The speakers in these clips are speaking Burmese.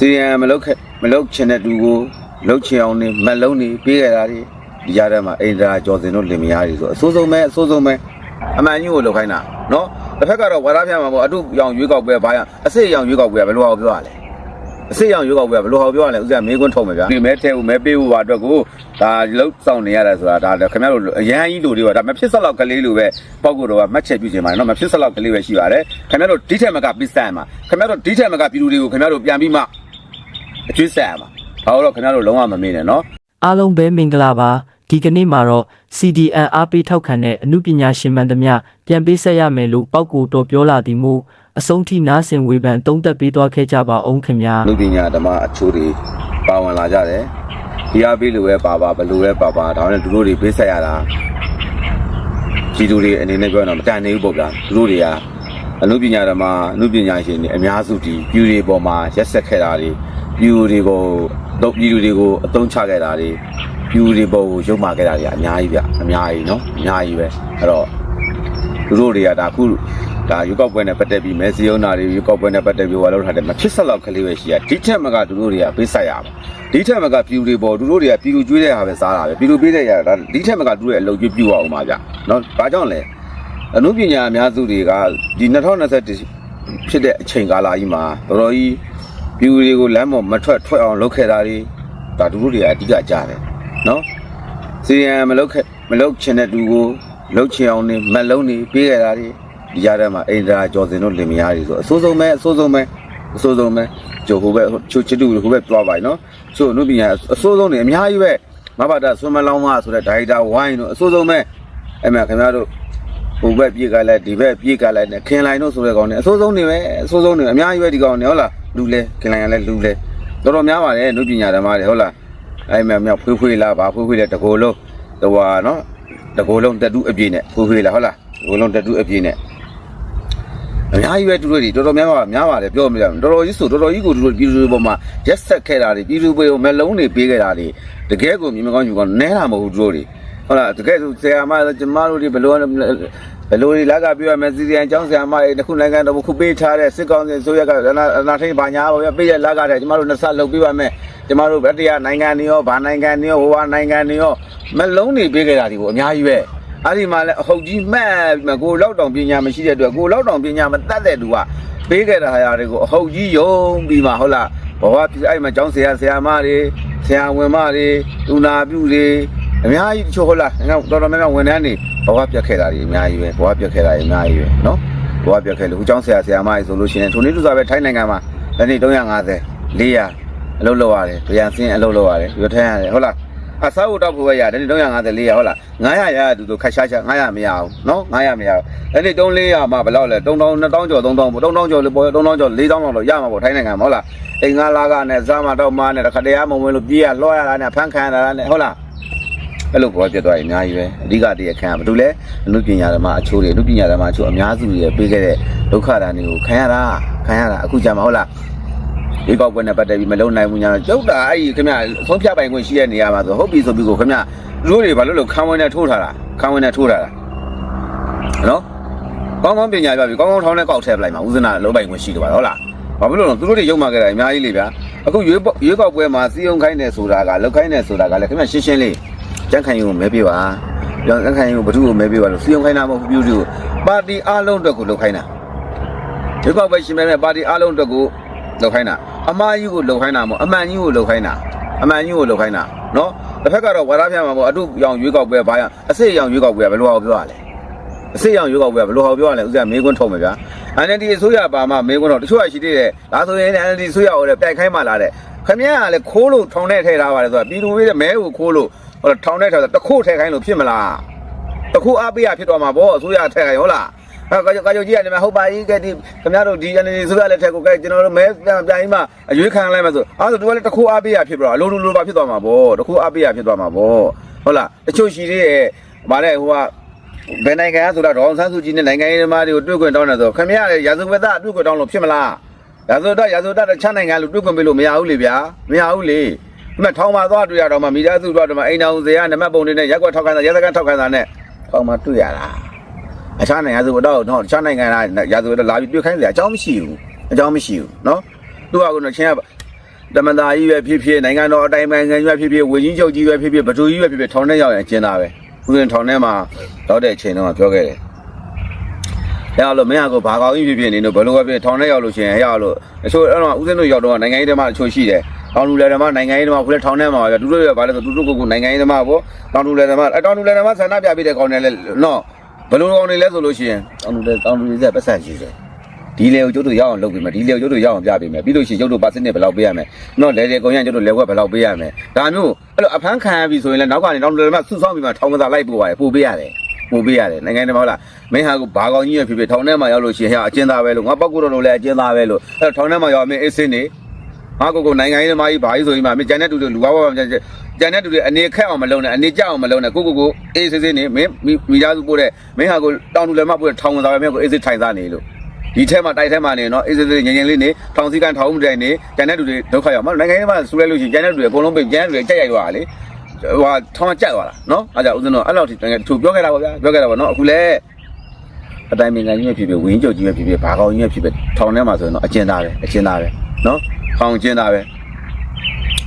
စီရန်မလုတ်ခဲ့မလုတ်ချင်တဲ့သူကိုလုတ်ချင်အောင်နေမက်လုံးနေပေးခဲ့တာဒီဒီကြားထဲမှာအိန္ဒြာကျော်စင်တို့လင်မယားတွေဆိုအဆိုးဆုံးပဲအဆိုးဆုံးပဲအမှန်ကြီးကိုလုတ်ခိုင်းတာနော်တစ်ဖက်ကတော့ဝါရပြမှာပေါ့အတုရောင်ရွေးကောက်ပွဲဘာရအစစ်ရောင်ရွေးကောက်ပွဲဘယ်လိုအောင်ပြောရလဲအစစ်ရောင်ရွေးကောက်ပွဲဘယ်လိုအောင်ပြောရလဲဥစ္စာမေးခွန်းထုတ်မယ်ဗျာဒီမဲထဲဦးမဲပေးဦးပါအတွက်ကိုဒါလုတ်ဆောင်နေရတယ်ဆိုတာဒါခင်ဗျားတို့အရန်ကြီးလူတွေကဒါမဖြစ်စလောက်ကလေးလူပဲပေါ့ကိုတော့မှတ်ချက်ပြုခြင်းပါနော်မဖြစ်စလောက်ကလေးပဲရှိပါတယ်ခင်ဗျားတို့ဒီထက်မကပစ္စံမှာခင်ဗျားတို့ဒီထက်မကပြည်သူတွေကိုခင်ဗျားတို့ပြန်ပြီးမှ အကျွေးဆက်ရမှာဘာလို့လဲခင်ဗျားတို့လုံးဝမမေ့နဲ့နော်အားလုံးပဲမင်္ဂလာပါဒီကနေ့မှာတော့ CDN အားပေးထောက်ခံတဲ့အမှုပညာရှင်မှန်သမျှပြန်ပေးဆက်ရမယ်လို့ပောက်ကိုတော်ပြောလာသည်မို့အဆုံးထိနားဆင်ဝေဖန်သုံးသပ်ပေးသွားခဲ့ကြပါအောင်ခင်ဗျာလူပညာဓမ္မအချိုးတွေပါဝင်လာကြတယ်ဒီအားပေးလို့ပဲပါပါဘလို့ပဲပါပါဒါနဲ့သူတို့တွေပေးဆက်ရတာကြီးသူတွေအနေနဲ့ပြောတော့မတန်နေဘူးပေါ့ဗျာသူတို့တွေကအနုပညာဓမ္မအနုပညာရှင်တွေအများစုဒီပြူတွေပေါ်မှာရက်ဆက်ခဲ့တာတွေ ပြူတွေကိုတော့ပြူတွေကိုအသုံးချခဲ့တာတွေပြူတွေပေါ်ကိုရုပ်မာခဲ့တာတွေအများကြီးဗျအများကြီးနော်အများကြီးပဲအဲ့တော့သူတို့တွေကဒါခုဒါရွေးကောက်ပွဲနဲ့ပတ်သက်ပြီးမဲစီယုံနာတွေရွေးကောက်ပွဲနဲ့ပတ်သက်ပြီးဟောလောက်ထားတယ်မဖြစ်ဆက်လောက်ကလေးပဲရှိရဒီထက်မကသူတို့တွေကပေးဆက်ရမှာဒီထက်မကပြည်သူတွေပေါ်သူတို့တွေကပြည်သူကျွေးတဲ့ဟာပဲစားတာပဲပြည်သူပေးတဲ့ရတာဒီထက်မကသူတို့ရဲ့အလုပ်ကျွေးပြအောင်ပါဗျနော်ဘာကြောင့်လဲအနုပညာအများစုတွေကဒီ2021ဖြစ်တဲ့အချိန်ကာလကြီးမှာတော်တော်ကြီး ပြည်သူတွေကိုလမ်းပေါ်မထွက်ထွက်အောင်လုပ်ခဲ့တာတွေဒါသူတို့တွေကအဓိကကြားတယ်နော်စီရန်မလုတ်ခဲ့မလုတ်ချင်တဲ့သူကိုလုတ်ချင်အောင်နေမက်လုံးနေပေးခဲ့တာဒီဒီကြားထဲမှာအိန္ဒြာကျော်စင်တို့လင်မယားတွေဆိုအဆိုးဆုံးပဲအဆိုးဆုံးပဲအဆိုးဆုံးပဲကျိုဟိုဘက်ချိုချစ်တူဟိုဘက်သွားပါ යි နော်ချို့နုပညာအဆိုးဆုံးနေအများကြီးပဲမဘာတာဆွမ်းမလောင်းမဆိုတဲ့ဒါရိုက်တာဝိုင်းတို့အဆိုးဆုံးပဲအဲ့မှာခင်ဗျားတို့ဟိုဘက်ပြေးကလိုက်ဒီဘက်ပြေးကလိုက်နဲ့ခင်လိုက်တို့ဆိုတဲ့ကောင်တွေအဆိုးဆုံးနေပဲအဆိုးဆုံးနေအများကြီးပဲဒီကောင်တွေဟုတ်လား လူလဲခင်လိုက်ရလဲလူလဲတော်တော်များပါတယ်နုပညာဓမ္မတွေဟုတ်လားအဲ့မဲ့မြောက်ဖွေးဖွေးလားဗာဖွေးဖွေးတဲ့တကိုယ်လုံးဟိုဟာနော်တကိုယ်လုံးတက်တူးအပြည့်နဲ့ဖွေးဖွေးလားဟုတ်လားတကိုယ်လုံးတက်တူးအပြည့်နဲ့အများကြီးပဲသူတို့တွေတော်တော်များများများပါတယ်ပြောမရဘူးတော်တော်ကြီးဆိုတော်တော်ကြီးကိုသူတို့ပြည်သူတွေပေါ်မှာရက်ဆက်ခဲ့တာတွေပြည်သူတွေကိုမလုံးတွေပေးခဲ့တာတွေတကယ်ကိုမြင်မကောင်းယူကောင်းနဲတာမဟုတ်ဘူးသူတို့တွေ ဟုတ်လားတကယ်ဆိုဆရာမကျမတို့တွေဘယ်လိုဘယ်လိုတွေလာကပြောရမယ်စီစီအန်ကျောင်းဆရာမတွေတစ်ခုနိုင်ငံတော်ခုပေးထားတဲ့စစ်ကောင်စီဆိုရကအနာအနာထိန်ဘာညာပါဗျပေးရလာကတဲ့ကျမတို့နှစ်ဆက်လုပ်ပေးပါမယ်ကျမတို့ဗတရနိုင်ငံတွေရောဗာနိုင်ငံတွေရောဟိုဟာနိုင်ငံတွေရောမလုံးနေပေးခဲ့တာဒီကိုအများကြီးပဲအဲ့ဒီမှာလဲအဟုတ်ကြီးမှတ်ပြီးမှကိုလောက်တောင်ပညာမရှိတဲ့အတွက်ကိုလောက်တောင်ပညာမတတ်တဲ့သူကပေးခဲ့တာဟာတွေကိုအဟုတ်ကြီးယုံပြီးမှဟုတ်လားဘဝပြအဲ့မှာကျောင်းဆရာဆရာမတွေဆရာဝန်မတွေလူနာပြုတွေ အများကြီးတချို့ဟုတ်လားတော်တော်များများဝန်ထမ်းတွေဘဝပြတ်ခဲ့တာတွေအများကြီးပဲဘဝပြတ်ခဲ့တာတွေအများကြီးပဲနော်ဘဝပြတ်ခဲ့လို့ဟိုကျောင်းဆရာဆရာမတွေဆိုလို့ရှိရင်ထိုနေ့သူစားပဲထိုင်းနိုင်ငံမှာလက်နေ350 400အလုပ်လုပ်ရတယ်ဗျာစင်းအလုပ်လုပ်ရတယ်ရွတ်ထမ်းရတယ်ဟုတ်လားအစားဖို့တောက်ဖို့ပဲရတယ်350 400ဟုတ်လား900ရရတူတူခက်ရှားရှား900မရအောင်နော်900မရအောင်အဲ့ဒီ3 400မှဘယ်လောက်လဲ3000 2000ကျော်3000ပေါ့3000ကျော်လို့ပေါ်3000ကျော်4000လောက်တော့ရမှာပေါ့ထိုင်းနိုင်ငံမှာဟုတ်လားအိမ်ငါလာကနဲ့စားမတော့မနဲ့တခါတည်းမဝင်လို့ပြေးရလွှားရတာနဲ့ဖန်ခံရတာနဲ့ဟုတ်လား အဲ့လိုပေါ်ပြတ်သွားရင်အများကြီးပဲအဓိကတည်းခံရဘာလို့လဲအမှုပညာဓမ္မအချိုးတွေအမှုပညာဓမ္မအချိုးအများစုတွေပေးခဲ့တဲ့ဒုက္ခဒဏ်တွေကိုခံရတာခံရတာအခုကြမှာဟုတ်လားဒီကောက်ပွဲနဲ့ပတ်သက်ပြီးမလုံနိုင်ဘူးညာကျုပ်တာအဲ့ဒီခင်ဗျဆုံးဖြတ်ပိုင်ခွင့်ရှိတဲ့နေရာမှာဆိုဟုတ်ပြီဆိုပြီးကိုခင်ဗျလူတွေဘာလို့လို့ခံဝင်နဲ့ထိုးထားတာခံဝင်နဲ့ထိုးထားတာနော်ကောင်းကောင်းပညာပြပြီကောင်းကောင်းထောင်းနဲ့ကောက်ထည့်ပလိုက်မှာဦးဇနာလုံပိုင်ခွင့်ရှိတယ်ပါဟုတ်လားဘာဖြစ်လို့လဲသူတို့တွေရုံမာခဲ့တာအများကြီးလေဗျာအခုရွေးရွေးကောက်ပွဲမှာစီယုံခိုင်းနေဆိုတာကလောက်ခိုင်းနေဆိုတာကလည်းခင်ဗျရှင်းရှင်းလေး ကြန့်ခိုင်ရုံမဲပြပါကြန့်ခိုင်ရုံဘသူ့ကိုမဲပြပါလို့စီယုံခိုင်းတာမဟုတ်ဘူးပြူတူပါတီအားလုံးအတွက်ကိုလောက်ခိုင်းတာရွေးကောက်ပွဲရှင်မဲ့ပါတီအားလုံးအတွက်ကိုလောက်ခိုင်းတာအမားကြီးကိုလောက်ခိုင်းတာမဟုတ်အမှန်ကြီးကိုလောက်ခိုင်းတာအမှန်ကြီးကိုလောက်ခိုင်းတာနော်တစ်ဖက်ကတော့ဝါရပြမှာပေါ့အတုရောင်ရွေးကောက်ပွဲဘာရအစစ်ရောင်ရွေးကောက်ပွဲကဘယ်လိုအောင်ပြောရလဲအစစ်ရောင်ရွေးကောက်ပွဲကဘယ်လိုအောင်ပြောရလဲဥစ္စာမေးခွန်းထုတ်မယ်ဗျာ NLD အစိုးရပါမှမေးခွန်းတော့တချို့ကရှိသေးတယ်ဒါဆိုရင် NLD အစိုးရကိုလည်းပြိုင်ခိုင်းမှလာတဲ့ခမရကလည်းခိုးလို့ထောင်ထဲထည့်ထားပါတယ်ဆိုတာပြည်သူတွေမဲကိုခိုးလို့ ဟိုထောင်ထဲထည့်တာတခုထည့်ခိုင်းလို့ဖြစ်မလားတခုအားပေးရဖြစ်သွားမှာပေါ့အစိုးရထည့်ခိုင်းဟုတ်လားအဲကာကြကာကြကြီးရတယ်မဟုတ်ပါဘူးကဲဒီခင်ဗျားတို့ဒီ NLD ဆိုရလက်ထက်ကကဲကျွန်တော်တို့မဲပြန်ပြန်ပြီးမှအရွေးခံလိုက်မှဆိုအဲဆိုသူကလည်းတစ်ခုအားပေးရဖြစ်ပြီးတော့အလိုလိုလိုပါဖြစ်သွားမှာပေါ့တစ်ခုအားပေးရဖြစ်သွားမှာပေါ့ဟုတ်လားတချို့ရှိသေးရဲ့ဗါတဲ့ဟိုကဘယ်နိုင်ငံကဆိုတော့ဒေါအောင်ဆန်းစုကြည်နဲ့နိုင်ငံရေးသမားတွေကိုတွေ့ခွင့်တောင်းတယ်ဆိုခင်ဗျားလည်းရာဇဝတ်သားတွေ့ခွင့်တောင်းလို့ဖြစ်မလားရာဇဝတ်သားရာဇဝတ်သားတခြားနိုင်ငံလို့တွေ့ခွင့်ပေးလို့မရဘူးလေဗျာမရဘူးလေဒီ မဲ့ထောင်မှာသွားတွေ့ရတော့မှမိသားစုသွားတော့မှအိမ်တော်ဇေယနမတ်ပုံတွေနဲ့ရက်ွက်ထောက်ခံတာရက်စကန်ထောက်ခံတာနဲ့ထောင်မှာတွေ့ရတာအခြားနိုင်ငံစုတော့တော့အခြားနိုင်ငံကရာဇဝတ်လာပြီးတွေ့ခိုင်းစရာအကြောင်းမရှိဘူးအကြောင်းမရှိဘူးနော်သူကကတော့ချင်းကတမန်သားကြီးပဲဖြစ်ဖြစ်နိုင်ငံတော်အတိုင်ပင်ခံကြီးပဲဖြစ်ဖြစ်ဝန်ကြီးချုပ်ကြီးပဲဖြစ်ဖြစ်ဗထူကြီးပဲဖြစ်ဖြစ်ထောင်ထဲရောက်ရင်ကျင်းတာပဲဥစဉ်ထောင်ထဲမှာတော့တဲ့အချိန်တုန်းကပြောခဲ့တယ်ဟဲ့လို့မင်းကကိုဘာကောင်းကြီးဖြစ်ဖြစ်နေလို့ဘယ်လိုပဲဖြစ်ထောင်ထဲရောက်လို့ရှိရင်ဟဲ့လို့အချို့အဲ့တော့ဥစဉ်တို့ရောက်တော့နိုင်ငံရေးထဲမှာအချို့ရှိတယ် တောင်လူလယ်သမားနိုင်ငံရေးသမားခုလည်းထောင်ထဲမှာပဲသူတို့ရပါလဲဆိုသူတို့ကနိုင်ငံရေးသမားပေါ့တောင်လူလယ်သမားအတောင်လူလယ်သမားဆန္ဒပြပေးတဲ့ကောင်တွေလည်းနော်ဘယ်လိုကောင်တွေလဲဆိုလို့ရှိရင်တောင်လူလယ်တောင်လူတွေပတ်ဆက်ရှိတယ်ဒီလေကိုကျုပ်တို့ရအောင်လုပ်ပေးမယ်ဒီလေကိုကျုပ်တို့ရအောင်ပြပေးမယ်ပြီးလို့ရှိရင်ကျုပ်တို့ပါစနစ်ဘယ်လောက်ပေးရမယ်နော်လေလေကုန်ရကျုပ်တို့လေဝက်ဘယ်လောက်ပေးရမယ်ဒါမျိုးအဲ့လိုအဖမ်းခံရပြီဆိုရင်လည်းနောက်ကနေတောင်းတယ်မှဆူဆောင်းပြီးမှထောင်ကစားလိုက်ပို့ရတယ်ပို့ပေးရတယ်ပို့ပေးရတယ်နိုင်ငံတော်မဟုတ်လားမင်းဟာကဘာကောင်ကြီးရဖြစ်ဖြစ်ထောင်ထဲမှာရောက်လို့ရှိရင်ဟဲ့အကျဉ်းသားပဲလို့ငါပောက်ကူတော်လို့လည်းအကျဉ်းသားပဲလို့အဲ့ထောင်ထဲမှာရောက်မင်းအေးစင်းနေ ငါကိုကိုနိုင်ငံရေးသမားကြီးဘာကြီးဆိုရင်မှမင်းကျန်တဲ့တူတွေလူကားဘောကျန်ကျန်တဲ့တူတွေအနေခက်အောင်မလုပ်နဲ့အနေကြအောင်မလုပ်နဲ့ကိုကိုကိုအေးစင်းစင်းနေမင်းမိသားစုပို့တဲ့မင်းဟာကိုတောင်တူလည်းမပို့တဲ့ထောင်ကစားပဲမင်းကိုအေးစင်းထိုင်စားနေလို့ဒီထဲမှာတိုက်ထဲမှာနေနော်အေးစေးစေးငြိမ်ငြိမ်လေးနေထောင်စည်းကန်ထောင်မှုတိုင်နေကျန်တဲ့လူတွေဒုက္ခရောက်မှာနိုင်ငံရေးမှာဆူလိုက်လို့ရှိရင်ကျန်တဲ့လူတွေအကုန်လုံးပဲကျန်တဲ့လူတွေကြက်ရိုက်သွားတာလေဟိုထောင်ကြက်သွားတာနော်အားကြောင့်ဦးဇင်းတို့အဲ့လောက်ထိသူပြောခဲ့တာပါဗျာပြောခဲ့တာပါနော်အခုလဲအတိုင်းမင်္ဂကြီးပဲဖြစ်ဖြစ်ဝင်းကျုပ်ကြီးပဲဖြစ်ဖြစ်ဘာကောင်းကြီးပဲဖြစ်ဖြစ်ထောင်ထဲမှာဆိုရင်တော့အကျဉ်းသားပဲအကျဉ်းသားပဲနော် ထောင်ကျဉ်းသားပဲ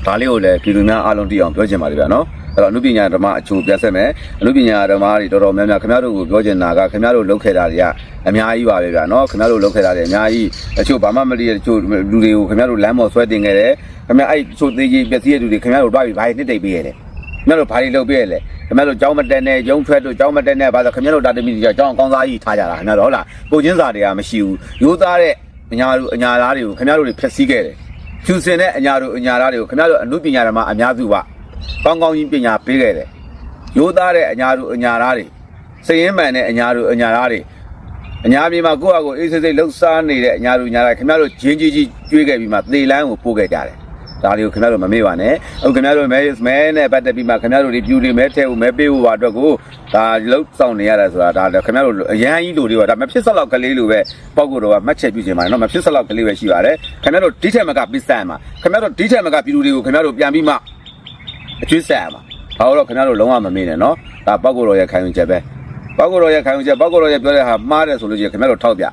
ဒါလေးကိုလည်းပြည်သူများအားလုံးသိအောင်ပြောချင်ပါတယ်ဗျာနော်အဲ့တော့အနုပညာဓမ္မအချိုးပြဆက်မယ်အနုပညာဓမ္မတွေတော်တော်များများခင်ဗျားတို့ကိုပြောချင်တာကခင်ဗျားတို့လုပ်ခဲ့တာတွေကအများကြီးပါပဲဗျာနော်ခင်ဗျားတို့လုပ်ခဲ့တာတွေအများကြီးအချို့ဘာမှမသိတဲ့တချို့လူတွေကိုခင်ဗျားတို့လမ်းပေါ်ဆွဲတင်ခဲ့တယ်ခင်ဗျားအဲ့တချို့သေးကြီးပျက်စီးတဲ့လူတွေခင်ဗျားတို့တွားပြီးဘာတွေနှစ်တိတ်ပေးရတယ်ခင်ဗျားတို့ဘာတွေလုပ်ပေးရလဲခင်ဗျားတို့ကြောင်းမတက်နဲ့ရုံးထွက်တို့ကြောင်းမတက်နဲ့ဘာလို့ခင်ဗျားတို့တာတမီတွေကြောင်းအကောင်းစားကြီးထားကြတာခင်ဗျားတို့ဟုတ်လားကိုချင်းစာတွေကမရှိဘူးရိုးသားတဲ့အညာတို့အညာသားတွေကိုခင်ဗျားတို့တွေဖျက်ဆီးခဲ့တယ် ဖြူစင်တဲ့အညာတို့အညာသားတွေကိုခင်ဗျားတို့အနုပညာဓမ္မအများစုကကောင်းကောင်းကြီးပညာပေးခဲ့တယ်ရိုးသားတဲ့အညာတို့အညာသားတွေစည်ရင်မှန်တဲ့အညာတို့အညာသားတွေအညာပြည်မှာကိုယ့်အကိုအေးစိတ်စိတ်လှုပ်ရှားနေတဲ့အညာတို့အညာသားခင်ဗျားတို့ဂျင်းကြီးကြီးကျွေးခဲ့ပြီးမှသေလန်းကိုပို့ခဲ့ကြတယ် ဒါလေးကိုခင်ဗျားတို့မမေ့ပါနဲ့အခုခင်ဗျားတို့မဲမဲနဲ့ပတ်သက်ပြီးမှခင်ဗျားတို့ဒီပြူတွေမဲထဲကိုမဲပေးဖို့ပါအတွက်ကိုဒါလှုပ်ဆောင်နေရတာဆိုတာဒါခင်ဗျားတို့အရန်ကြီးလူတွေကဒါမဖြစ်စလောက်ကလေးလိုပဲပောက်ကိုတော့မှတ်ချက်ပြုခြင်းပါနော်မဖြစ်စလောက်ကလေးပဲရှိပါတယ်ခင်ဗျားတို့ဒီထက်မကပစ္စံမှာခင်ဗျားတို့ဒီထက်မကပြူတွေကိုခင်ဗျားတို့ပြန်ပြီးမှအကျွေးဆက်ရမှာဘာလို့လဲခင်ဗျားတို့လုံးဝမမေ့နဲ့နော်ဒါပောက်ကိုတော်ရဲ့ခံယူချက်ပဲပောက်ကိုတော်ရဲ့ခံယူချက်ပောက်ကိုတော်ရဲ့ပြောတဲ့ဟာမှားတယ်ဆိုလို့ရှိရင်ခင်ဗျားတို့ထောက်ပြ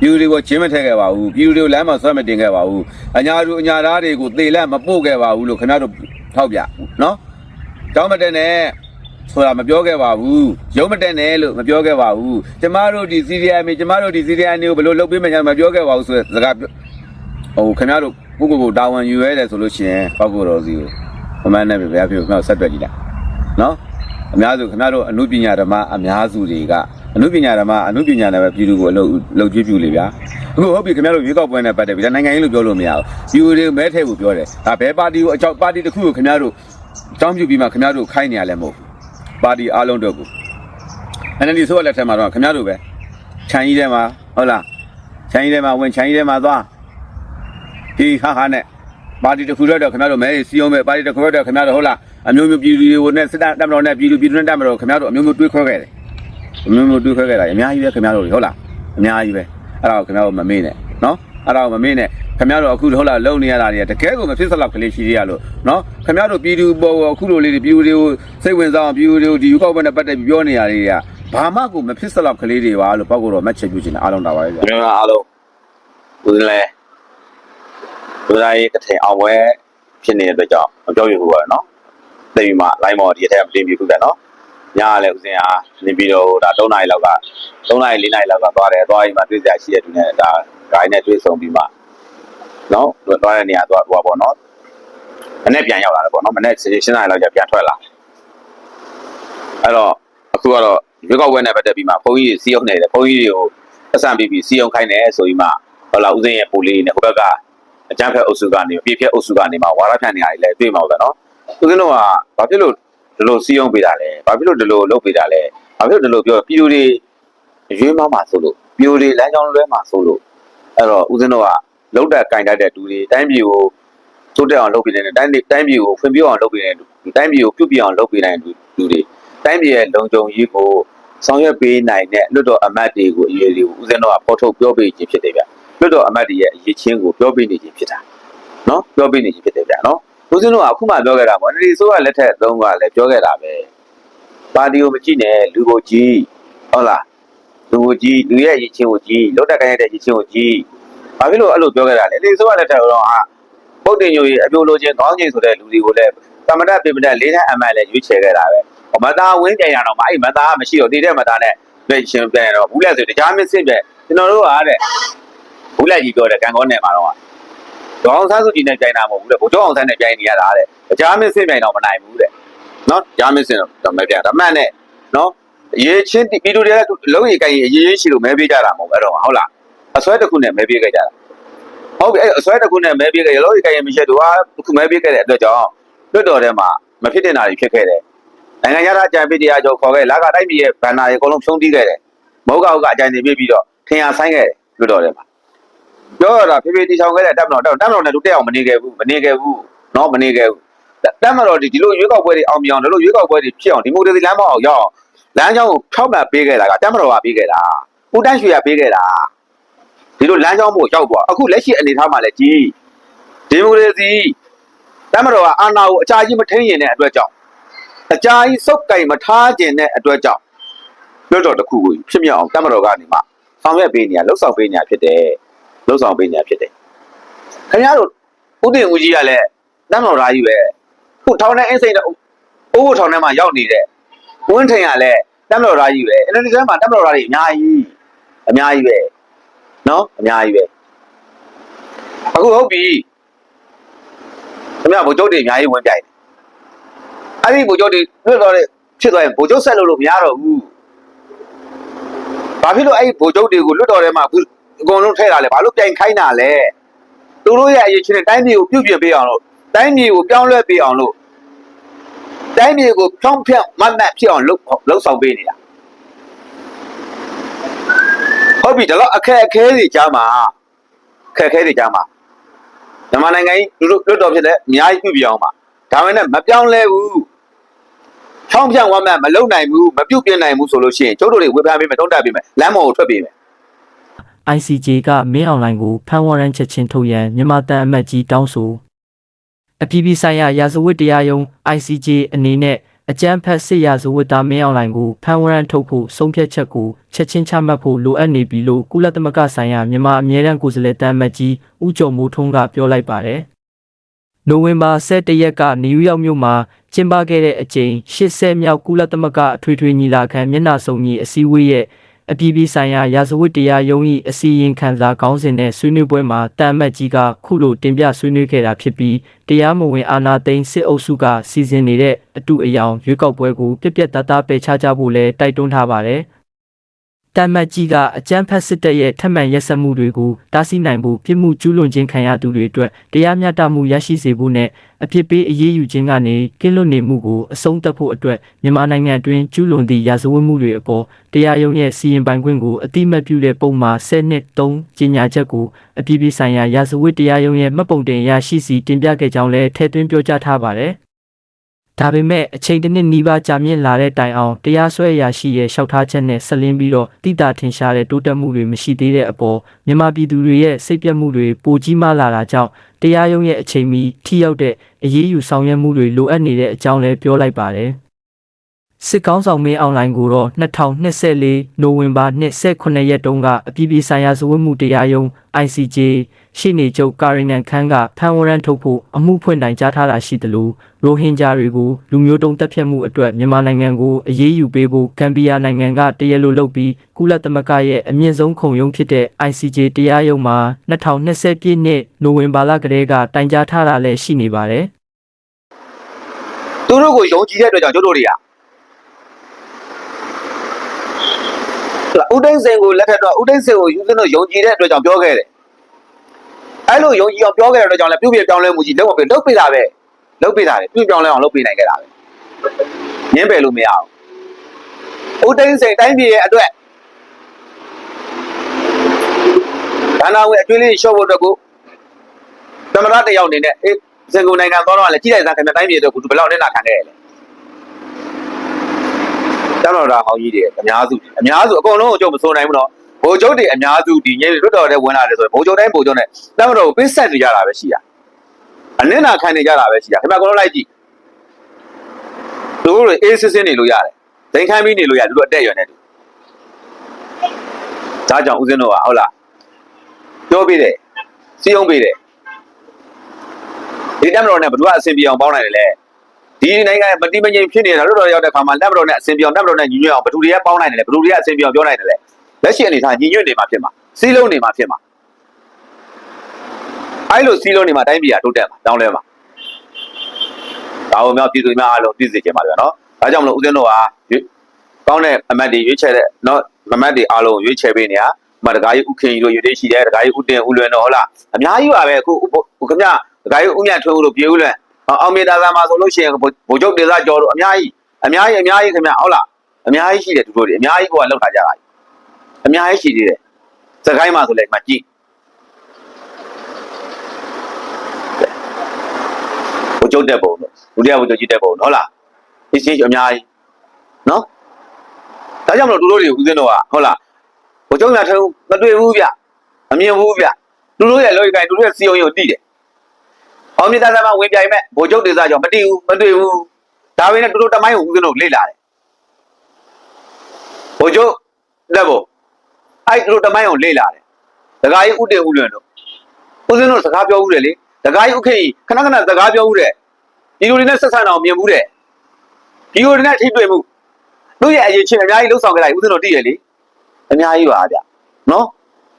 ပြည်သူတွေကိုချင်းမထည့်ခဲ့ပါဘူးပြည်သူတွေကိုလမ်းမှာဆွဲမတင်ခဲ့ပါဘူးအညာတို့အညာသားတွေကိုသေလက်မပို့ခဲ့ပါဘူးလို့ခင်ဗျားတို့ထောက်ပြနော်တောင်းမတက်နဲ့ဆိုတာမပြောခဲ့ပါဘူးရုံးမတက်နဲ့လို့မပြောခဲ့ပါဘူးကျမတို့ဒီ CDM ကျမတို့ဒီ CDM တွေကိုဘယ်လိုလုပ်ပေးမှန်းမပြောခဲ့ပါဘူးဆိုတဲ့စကားပြောဟိုခင်ဗျားတို့ကိုကိုကိုတာဝန်ယူရဲတယ်ဆိုလို့ရှိရင်ပောက်ကိုတော်စီကိုမမနဲ့ပဲဘယ်ဖြစ်ခင်ဗျားဆက်တွက်ကြည့်လိုက်နော်အများစုခင်ဗျားတို့အနုပညာဓမ္မအများစုတွေက အနုပညာဓမ္မအနုပညာနဲ့ပဲပြည်သူကိုအလုပ်လုပ်ကြည့်ပြလေဗျာအခုဟုတ်ပြီခင်ဗျားတို့ရွေးကောက်ပွဲနဲ့ပတ်သက်ပြီးဒါနိုင်ငံရေးလို့ပြောလို့မရဘူးပြည်သူတွေမဲထဲကိုပြောတယ်ဒါဘယ်ပါတီကိုအကြောင်းပါတီတစ်ခုကိုခင်ဗျားတို့အကြောင်းပြုပြီးမှခင်ဗျားတို့ခိုင်းနေရလဲမဟုတ်ဘူးပါတီအားလုံးတို့ကို NLD ဆိုတဲ့လက်ထက်မှာတော့ခင်ဗျားတို့ပဲခြံကြီးထဲမှာဟုတ်လားခြံကြီးထဲမှာဝင်ခြံကြီးထဲမှာသွားဒီဟာဟာနဲ့ပါတီတစ်ခုတော့ခင်ဗျားတို့မဲစီအောင်ပဲပါတီတစ်ခုတော့ခင်ဗျားတို့ဟုတ်လားအမျိုးမျိုးပြည်သူတွေကိုနဲ့စစ်တပ်တပ်မတော်နဲ့ပြည်သူပြည်သူနဲ့တပ်မတော်ခင်ဗျားတို့အမျိုးမျိုးတွေးခွဲခဲ့တယ်အ မျိုးမျိုးတွေးခွဲခဲ့တာအများကြီးပဲခင်ဗျားတို့ဟုတ်လားအများကြီးပဲအဲ့ဒါကိုခင်ဗျားတို့မမေ့နဲ့နော်အဲ့ဒါကိုမမေ့နဲ့ခင်ဗျားတို့အခုဟုတ်လားလုံနေရတာတွေကတကယ်ကိုမဖြစ်စလောက်ကလေးရှိသေးရလို့နော်ခင်ဗျားတို့ပြည်သူပေါ်အခုလိုလေးတွေပြည်သူတွေကိုစိတ်ဝင်စားအောင်ပြည်သူတွေကိုဒီယူကောက်ပွဲနဲ့ပတ်သက်ပြီးပြောနေရတဲ့တွေကဘာမှကိုမဖြစ်စလောက်ကလေးတွေပါလို့ပောက်ကတော့မက်ချက်ပြုချင်တယ်အားလုံးတာပါပဲဗျာကျွန်တော်အားလုံးဦးဇင်းလဲလူသားရေးကထင်အောင်ပွဲဖြစ်နေတဲ့အတွက်ကြောင့်မပြောပြဘူးပါနော်သိပြီမှ line မော်ဒီအထက်မတင်ပြဘူးကနော် ညကလည်းဦးဇင်းဟာနေပြီးတော့ဒါ3နာရီလောက်က3နာရီ4နာရီလောက်ကသွားတယ်သွားပြီးမှတွေ့စရာရှိတဲ့သူနဲ့ဒါဂိုင်းနဲ့တွေ့ဆုံပြီးမှနော်သွားတဲ့နေရာသွားဟိုပါပေါ့နော်မနေ့ပြန်ရောက်လာတယ်ပေါ့နော်မနေ့7နာရီလောက်ကျပြန်ထွက်လာအဲ့တော့အခုကတော့ရွေးကောက်ပွဲနဲ့ပတ်သက်ပြီးမှဘုန်းကြီးစီးအောင်နေတယ်ဘုန်းကြီးတွေကိုအဆန်ပြီးပြီးစီယုံခိုင်းတယ်ဆိုပြီးမှဟောလာဦးစင်းရဲ့ပူလေးနဲ့ဟိုဘက်ကအကြမ်းဖက်အုပ်စုကနေပြည့်ဖြက်အုပ်စုကနေမှဝါရဖြန့်နေရတယ်လေတွေ့မှာပဲနော်ဦးစင်းတို့ကဘာဖြစ်လို့ ဒီလိုစီယုံပေးတာလဲဘာဖြစ်လို့ဒီလိုလုပ်ပေးတာလဲဘာဖြစ်လို့ဒီလိုပြောပြည်သူတွေရွေးမမှာဆိုလို့ပြည်သူတွေလမ်းကြောင်းလွဲမှာဆိုလို့အဲ့တော့ဦးစင်းတို့ကလုံးတက်ကင်တတ်တဲ့လူတွေတိုင်းပြည်ကိုတိုးတက်အောင်လုပ်ပေးနေတဲ့တိုင်းပြည်တိုင်းပြည်ကိုဖွံ့ဖြိုးအောင်လုပ်ပေးနေတဲ့လူတိုင်းပြည်ကိုပြုပြင်အောင်လုပ်ပေးနေတဲ့လူတွေတိုင်းပြည်ရဲ့လုံခြုံရေးကိုဆောင်ရွက်ပေးနိုင်တဲ့လွတ်တော်အမတ်တွေကိုအရေးတွေကိုဦးဇင်းတော်ကဖော်ထုတ်ပြောပေးခြင်းဖြစ်တယ်ဗျလွတ်တော်အမတ်တွေရဲ့အရေးချင်းကိုပြောပေးနေခြင်းဖြစ်တာနော်ပြောပေးနေခြင်းဖြစ်တယ်ဗျနော် ဦးဇင်းတော်ကအခုမှပြောခဲ့တာပေါ့ဒီဆိုကလက်ထက်သုံးကလည်းပြောခဲ့တာပဲပါတီကိုမကြည့်နဲ့လူကိုကြည့်ဟုတ်လားလူကိုကြည့်လူရဲ့အရေးချင်းကိုကြည့်လွတ်တက်ကိုင်းရတဲ့အရေးချင်းကိုကြည့်ဘာဖြစ်လို့အဲ့လိုပြောခဲ့တာလဲဒီဆိုကလက်ထက်တော့ဟာပုံဟုတ်တင်ညိုကြီးအပြိုလိုချင်းကောင်းချင်းဆိုတဲ့လူတွေကိုလည်းသမတပြမတက်လေးထပ်အမှန်လည်းရွေးချယ်ခဲ့တာပဲဟောမသားဝင်းပြန်ရတော့မှအဲ့မသားမရှိတော့တည်တဲ့မသားနဲ့ပြည့်ရှင်ပြန်ရတော့ဘူးလက်ဆိုတရားမင်းစင့်ပြကျွန်တော်တို့ကတဲ့ဘူးလက်ကြီးပြောတယ်ကံကောနယ်မှာတော့ ဒေါအောင်ဆန်းစုကြည်နဲ့ကြိုင်တာမဟုတ်ဘူးတဲ့ဘိုးကျောင်းအောင်ဆန်းနဲ့ကြိုင်နေရတာတဲ့တရားမင်းစင့်ပြန်တော့မနိုင်ဘူးတဲ့နော်တရားမင်းစင့်တော့မပြန်ဒါမှန်နဲ့နော်ရေးချင်းပြည်သူတွေကလုံးရီကိုင်ရေးရေးရှိလို့မဲပေးကြတာမဟုတ်ဘူးအဲ့တော့ဟုတ်လားအစွဲတစ်ခုနဲ့မဲပေးခဲ့ကြတာဟုတ်ပြီအဲ့အစွဲတစ်ခုနဲ့မဲပြေးခဲ့ရလို့ဒီကရင်မရှိတူဟာခုမဲပြေးခဲ့တဲ့အတွက်ကြောင့်လွတ်တော်ထဲမှာမဖြစ်တင်တာတွေဖြစ်ခဲ့တယ်နိုင်ငံရတာအကြံပေးတရားချုပ်ခေါ်ခဲ့လာကတိုက်ပြည်ရဲ့ဗန္နာတွေအကုန်လုံးဖြုံးတီးခဲ့တယ်မဟုတ်ကောက်ကအကြံတွေပြပြီးတော့ထင်ရဆိုင်ခဲ့တယ်လွတ်တော်ထဲမှာ ပြောရတာဖေဖေတီချောင်ခဲ့တဲ့တပ်မတော်တပ်မတော်နဲ့လူတက်အောင်မနေခဲ့ဘူးမနေခဲ့ဘူးနော်မနေခဲ့ဘူးတပ်မတော်ဒီဒီလိုရွေးကောက်ပွဲတွေအောင်မြောင်ဒီလိုရွေးကောက်ပွဲတွေဖြစ်အောင်ဒီမိုကရေစီလမ်းပေါက်အောင်ရောက်လမ်းကြောင်းကိုဖြောက်မှတ်ပေးခဲ့တာကတပ်မတော်ကပေးခဲ့တာဦးတန်းရွှေကပေးခဲ့တာဒီလိုလမ်းကြောင်းမို့ရောက်သွားအခုလက်ရှိအနေအထားမှာလည်းကြီးဒီမိုကရေစီတမတော်ကအာဏာကိုအကြာကြီးမထိန်ရင်တဲ့အတွက်ကြောင့်အကြာကြီးစုပ်ကင်မထားခြင်းတဲ့အတွက်ကြောင့်လွတ်တော်တစ်ခုကိုဖြစ်မြောက်အောင်တမတော်ကနေမှဆောင်ရွက်ပေးနေရလှုပ်ဆောင်ပေးနေရဖြစ်တယ် လှုပ်ဆောင်ပေးနေရဖြစ်တယ်ခင်ဗျားတို့ဥတည်ဦးကြီးကလည်းတမတော်သားကြီးပဲခုထောင်ထဲအင်းစိန်တော့အိုးဘထောင်ထဲမှာရောက်နေတဲ့ဝင်းထင်ကလည်းတမတော်သားကြီးပဲအဲ့ဒီထဲမှာတမတော်သားတွေအများကြီးအများကြီးပဲနော်အများကြီးပဲအခုဟုတ်ပြီခင်ဗျာဗိုလ်ချုပ်တွေအများကြီးဝင်ပြိုင်တယ်အဲ့ဒီဗိုလ်ချုပ်တွေလွတ်တော့တဲ့ဖြစ်သွားရင်ဗိုလ်ချုပ်ဆက်လို့လို့မရတော့ဘူးဘာဖြစ်လို့အဲ့ဒီဗိုလ်ချုပ်တွေကိုလွတ်တော်ထဲမှာ အခုအကုန်လုံးထဲတာလဲဘာလို့ပြိုင်ခိုင်းတာလဲသူတို့ရဲ့အရေးချင်းနဲ့တိုင်းပြည်ကိုပြုတ်ပြင်ပေးအောင်လို့တိုင်းပြည်ကိုပြောင်းလဲပေးအောင်လို့တိုင်းပြည်ကိုဖြောင်းဖြန့်မတ်မတ်ဖြစ်အောင်လုပ်လုပ်ဆောင်ပေးနေတာဟုတ်ပြီဒါတော့အခက်အခဲတွေကြားမှာအခက်အခဲတွေကြားမှာမြန်မာနိုင်ငံကြီးလူတို့လွတ်တော်ဖြစ်တဲ့အများကြီးပြုပြအောင်ပါဒါပေမဲ့မပြောင်းလဲဘူးချောင်းပြောင်းဝမ်းမမလုံနိုင်ဘူးမပြုတ်ပြနိုင်ဘူးဆိုလို့ရှိရင်ကျုပ်တို့တွေဝေဖန်ပေးမယ်တုံးတက်ပေးမယ်လမ်းမော်ကိုထွက်ပေးမယ် ICJ ကမင်းအွန်လိုင်းကိုဖမ်းဝရမ်းချက်ချင်းထုတ်ရန်မြန်မာတန်အမတ်ကြီးတောင်းဆိုအပြည်ပြည်ဆိုင်ရာရာဇဝတ်တရားရုံး ICJ အနေနဲ့အကြမ်းဖက်စစ်ရာဇဝတ်သားမင်းအွန်လိုင်းကိုဖမ်းဝရမ်းထုတ်ဖို့ဆုံးဖြတ်ချက်ကိုချက်ချင်းချမှတ်ဖို့လိုအပ်နေပြီလို့ကုလသမဂ္ဂဆိုင်ရာမြန်မာအမြဲတမ်းကိုယ်စားလှယ်တန်အမတ်ကြီးဦးကျော်မိုးထွန်းကပြောလိုက်ပါတယ်။နိုဝင်ဘာ17ရက်ကနယူးယောက်မြို့မှာကျင်းပခဲ့တဲ့အကြိမ်80မြောက်ကုလသမဂ္ဂအထွေထွေညီလာခံမျက်နှာစုံကြီးအစည်းအဝေးရဲ့ အပြည်ပြည်ဆိုင်ရာရာဇဝတ်တရားရုံး၏အစီရင်ခံစာခေါင်းစဉ်နဲ့ဆွေးနွေးပွဲမှာတမ်မတ်ကြီးကခုလိုတင်ပြဆွေးနွေးခဲ့တာဖြစ်ပြီးတရားမဝင်အာဏာသိမ်းစစ်အုပ်စုကစီစဉ်နေတဲ့အတူအယောင်ရွေးကောက်ပွဲကိုပြက်ပြက်သားသားပယ်ချကြဖို့လည်းတိုက်တွန်းထားပါတယ်။ တမ်မတ်ကြီးကအကြမ်းဖက်စစ်တပ်ရဲ့ထက်မှန်ရက်စက်မှုတွေကိုတားဆီးနိုင်ဖို့ပြစ်မှုကျူးလွန်ခြင်းခံရသူတွေအတွက်တရားမျှတမှုရရှိစေဖို့နဲ့အဖြစ်ပေးအရေးယူခြင်းကနေကင်းလွတ်နေမှုကိုအဆုံးသတ်ဖို့အတွက်မြန်မာနိုင်ငံအတွင်းကျူးလွန်သည့်ရာဇဝတ်မှုတွေအပေါ်တရားရုံးရဲ့စီရင်ပိုင်ခွင့်ကိုအတိမတ်ပြုတဲ့ပုံမှာ10နှစ်3ကြီးညာချက်ကိုအပြည်ပြည်ဆိုင်ရာရာဇဝတ်တရားရုံးရဲ့မှတ်ပုံတင်ရရှိစီတင်ပြခဲ့ကြောင်းလည်းထည့်သွင်းပြောကြားထားပါတယ်။ ဒါပေမဲ့အချိန်တစ်နှစ်နီးပါးကြာမြင့်လာတဲ့တိုင်အောင်တရားစွဲအရာရှိရဲ့လျှောက်ထားချက်နဲ့ဆက်လင်းပြီးတော့တိတာထင်ရှားတဲ့တိုးတက်မှုတွေမရှိသေးတဲ့အပေါ်မြန်မာပြည်သူတွေရဲ့စိတ်ပြတ်မှုတွေပိုကြီးမားလာတာကြောင့်တရားရုံးရဲ့အချိန်မီထိရောက်တဲ့အရေးယူဆောင်ရွက်မှုတွေလိုအပ်နေတဲ့အကြောင်းလည်းပြောလိုက်ပါတယ်။စစ်ကောင်းဆောင်မင်းအွန်လိုင်းကိုတော့2024နိုဝင်ဘာ29ရက်တုန်းကအပြည်ပြည်ဆိုင်ရာဇဝတ်မှုတရားရုံး ICJ ရှေ့နေချုပ်ကာရီနန်ခန်းကဖမ်းဝရမ်းထုတ်ဖို့အမှုဖွင့်တိုင်ကြားထားတာရှိတယ်လို့ရိုဟင်ဂျာတွေကိုလူမျိုးတုံးတပ်ဖြတ်မှုအတွက်မြန်မာနိုင်ငံကိုအရေးယူပေးဖို့ဂမ်ဘီယာနိုင်ငံကတရားလိုလုပ်ပြီးကုလသမဂ္ဂရဲ့အမြင့်ဆုံးခုံရုံးဖြစ်တဲ့ ICJ တရားရုံးမှာ2020ပြည့်နှစ်နိုဝင်ဘာလကတည်းကတိုင်ကြားထားတာလည်းရှိနေပါတယ်သူတို့ကိုယုံကြည်တဲ့အတွက်ကြောင့်ကျုပ်တို့တွေကဟုတ်လားဦးသိန်းစင်ကိုလက်ထက်တော့ဦးသိန်းစင်ကိုယူစင်းတို့ယုံကြည်တဲ့အတွက်ကြောင့်ပြောခဲ့တယ် အဲ့လိုယုံကြည်အောင်ပြောခဲ့တဲ့အတွက်ကြောင့်လည်းပြုပြပြောင်းလဲမှုကြီးလုံးဝပဲလုပ်ပေးတာပဲလုပ်ပေးတာလေပြုပြောင်းလဲအောင်လုပ်ပေးနိုင်ခဲ့တာပဲငင်းပယ်လို့မရဘူးဦးသိန်းစင်တိုင်းပြည်ရဲ့အတွက်ဒါနာဝင်အကျွေးလေးရှော့ဖို့အတွက်ကိုသမရတယောက်အနေနဲ့အေးစင်ကုန်နိုင်ငံသွားတော့လည်းကြီးလိုက်စားခင်ဗျတိုင်းပြည်အတွက်ကိုဘယ်လောက်နဲ့နာခံခဲ့ရလဲတမတော်တာဟောင်းကြီးတွေအများစုအများစုအကုန်လုံးကိုကြုံမစိုးနိုင်ဘူးနော် ဘိုလ်ချုပ်တွေအများစုဒီညလွတ်တော်တဲ့ဝင်လာတယ်ဆိုရင်ဘိုလ်ချုပ်တိုင်းဘိုလ်ချုပ်နဲ့တမတော်ကိုပေးဆက်နေကြတာပဲရှိတာအနစ်နာခံနေကြတာပဲရှိတာခင်ဗျအကုန်လုံးလိုက်ကြည့်သူတို့တွေအေးစစ်စစ်နေလို့ရတယ်ဒိန်ခိုင်းပြီးနေလို့ရတယ်သူတို့အတက်ရွယ်နေတယ်ဒါကြောင့်ဦးဇင်းတို့ကဟုတ်လားပြောပေးတယ်စီယုံပေးတယ်ဒီတက်မတော်နဲ့ဘယ်သူကအဆင်ပြေအောင်ပေါင်းနိုင်တယ်လဲဒီနိုင်ငံမတိမငြိမ်ဖြစ်နေတာလို့တော့ရောက်တဲ့ခါမှာတက်မတော်နဲ့အဆင်ပြေအောင်တက်မတော်နဲ့ညီညွတ်အောင်ဘယ်သူတွေကပေါင်းနိုင်တယ်လဲဘယ်သူတွေကအဆင်ပြေအောင်ပြောနိုင်တယ်လဲ လက်ရှိအနေထားညီညွတ်နေမှာဖြစ်မှာစီးလုံးနေမှာဖြစ်မှာအဲ့လိုစီးလုံးနေမှာတိုင်းပြည်ကတိုးတက်မှာတောင်းလဲမှာဒါအောင်မြောက်ပြည်သူများအားလုံးသိစေချင်ပါတယ်နော်ဒါကြောင့်မလို့ဦးဇင်းတို့ဟာကောင်းတဲ့အမတ်တွေရွေးချယ်တဲ့နော်မမတ်တွေအားလုံးရွေးချယ်ပေးနေတာမတကားကြီးဥခင်ကြီးတို့ရွေးသေးရှိတယ်တကားကြီးဥတင်ဥလွင်တော့ဟုတ်လားအများကြီးပါပဲအခုခုခင်ဗျတကားကြီးဥမြတ်ထွန်းဦးတို့ပြေဦးလွင်အောင်မေတာသာမှာဆိုလို့ရှိရင်ဗိုလ်ချုပ်ဒေသကျော်တို့အများကြီးအများကြီးအများကြီးခင်ဗျဟုတ်လားအများကြီးရှိတယ်သူတို့တွေအများကြီးကိုကလောက်ထားကြတာ အများကြီးရှိသေးတယ်စကိုင်းမှာဆိုလည်းမှကြည့်ဗိုလ်ချုပ်တက်ပုံတို့ဒုတိယဗိုလ်ချုပ်ကြီးတက်ပုံဟုတ်လားအင်းအများကြီးနော်ဒါကြောင့်မလို့သူတို့တွေဦးစင်းတော့ဟုတ်လားဗိုလ်ချုပ်များထုံးမတွေ့ဘူးဗျအမြင်ဘူးဗျသူတို့ရဲ့လောကီကိုင်သူတို့ရဲ့စီယုံယုံတည်တယ်အောင်မြင်သားသားမဝင်ပြိုင်မဲ့ဗိုလ်ချုပ်ဒေသကြောင့်မတည်ဘူးမတွေ့ဘူးဒါပေမဲ့သူတို့တမိုင်းကိုဦးစင်းတို့လေ့လာတယ်ဗိုလ်ချုပ်လက်ဖို့ အဲ့သူတို့တမိုင်းကိုလေ့လာတယ်ဒကာကြီးဥတင်ဥလွင်တို့ဦးစင်းတို့စကားပြောဦးတယ်လေဒကာကြီးဥခေခဏခဏစကားပြောဦးတယ်ဒီလူတွေနဲ့ဆက်ဆံအောင်မြင်ဘူးတဲ့ဒီလူတွေနဲ့ထိတွေ့မှုတို့ရဲ့အရေးချင်းအများကြီးလှုပ်ဆောင်ကြလိုက်ဦးစင်းတို့တည်ရလေအများကြီးပါဗျနော်